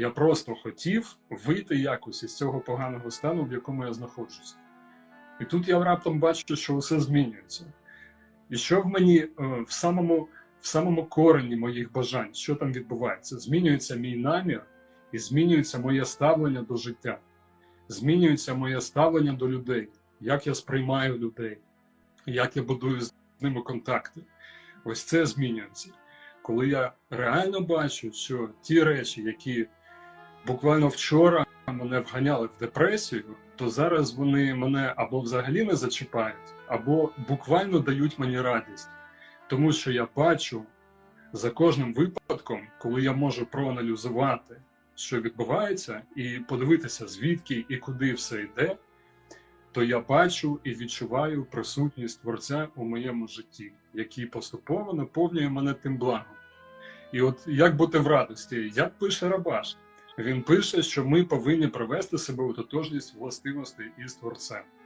Я просто хотів вийти якось із цього поганого стану, в якому я знаходжуся. І тут я раптом бачу, що все змінюється. І що в мені е, в самому, в самому корені моїх бажань, що там відбувається? Змінюється мій намір і змінюється моє ставлення до життя, змінюється моє ставлення до людей, як я сприймаю людей, як я будую з ними контакти. Ось це змінюється. Коли я реально бачу, що ті речі, які буквально вчора мене вганяли в депресію, то зараз вони мене або взагалі не зачіпають, або буквально дають мені радість. Тому що я бачу за кожним випадком, коли я можу проаналізувати, що відбувається, і подивитися, звідки і куди все йде, то я бачу і відчуваю присутність творця у моєму житті, який поступово наповнює мене тим благом. І от як бути в радості, як пише Рабаш, він пише, що ми повинні привести себе у тотожність властивостей із творцем.